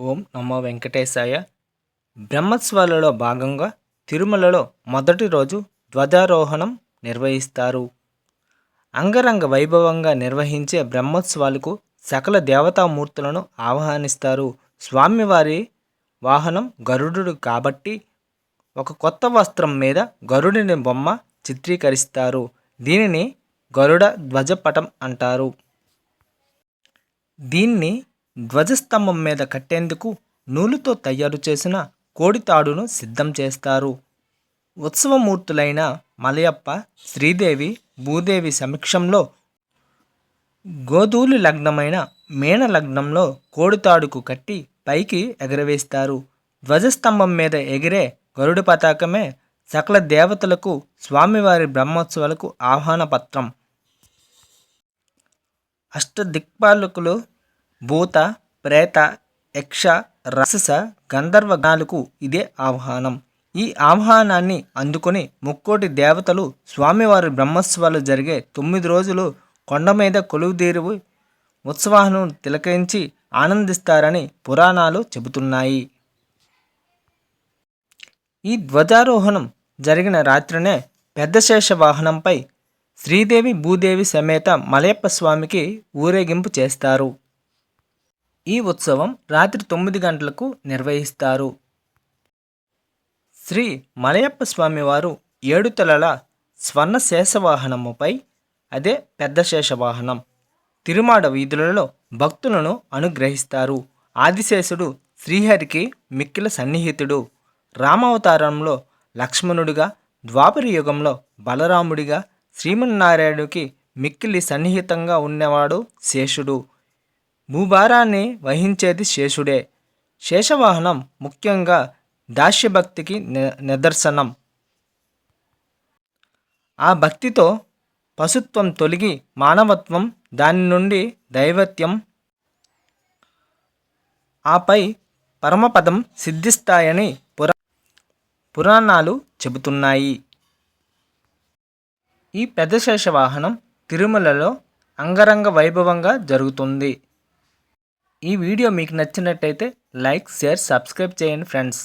ఓం నమో వెంకటేశాయ. బ్రహ్మోత్సవాలలో భాగంగా తిరుమలలో మొదటి రోజు ధ్వజారోహణం నిర్వహిస్తారు. అంగరంగ వైభవంగా నిర్వహించే బ్రహ్మోత్సవాలకు సకల దేవతామూర్తులను ఆహ్వానిస్తారు. స్వామివారి వాహనం గరుడు కాబట్టి ఒక కొత్త వస్త్రం మీద గరుడిని బొమ్మ చిత్రీకరిస్తారు. దీనిని గరుడ ధ్వజపటం అంటారు. దీన్ని ధ్వజస్తంభం మీద కట్టేందుకు నూలుతో తయారు చేసిన కోడితాడును సిద్ధం చేస్తారు. ఉత్సవమూర్తులైన మలయప్ప శ్రీదేవి భూదేవి సమక్షంలో గోధూలి లగ్నమైన మేన లగ్నంలో కోడితాడుకు కట్టి పైకి ఎగరవేస్తారు. ధ్వజస్తంభం మీద ఎగిరే గరుడ పతాకమే సకల దేవతలకు స్వామివారి బ్రహ్మోత్సవాలకు ఆహ్వాన పత్రం. అష్టదిక్పాలకులు భూత ప్రేత యక్ష రాక్షస గంధర్వగాలకు ఇదే ఆహ్వానం. ఈ ఆహ్వానాన్ని అందుకొని ముక్కోటి దేవతలు స్వామివారి బ్రహ్మోత్సవాలు జరిగే తొమ్మిది రోజులు కొండ మీద కొలువుదీరు ఉత్సవాలను తిలకించి ఆనందిస్తారని పురాణాలు చెబుతున్నాయి. ఈ ధ్వజారోహణం జరిగిన రాత్రినే పెద్దశేష వాహనంపై శ్రీదేవి భూదేవి సమేత మలయప్ప స్వామికి ఊరేగింపు చేస్తారు. ఈ ఉత్సవం రాత్రి తొమ్మిది గంటలకు నిర్వహిస్తారు. శ్రీ మలయప్ప స్వామివారు ఏడు తలల స్వర్ణ శేషవాహనముపై అదే పెద్ద శేషవాహనం తిరుమాడ వీధులలో భక్తులను అనుగ్రహిస్తారు. ఆదిశేషుడు శ్రీహరికి మిక్కిల సన్నిహితుడు. రామావతారంలో లక్ష్మణుడిగా ద్వాపర యుగంలో బలరాముడిగా శ్రీమన్నారాయణుడికి మిక్కిలి సన్నిహితంగా ఉన్నవాడు శేషుడు. భూభారాన్ని వహించేది శేషుడే. శేషవాహనం ముఖ్యంగా దాస్యభక్తికి నిదర్శనం. ఆ భక్తితో పశుత్వం తొలగి మానవత్వం దాని నుండి దైవత్యం. ఆపై పరమపదం సిద్ధిస్తాయని పురా పురాణాలు చెబుతున్నాయి. ఈ పెద్ద వాహనం తిరుమలలో అంగరంగ వైభవంగా జరుగుతుంది. ఈ వీడియో మీకు నచ్చినట్టయితే లైక్ షేర్ సబ్స్క్రైబ్ చేయండి ఫ్రెండ్స్.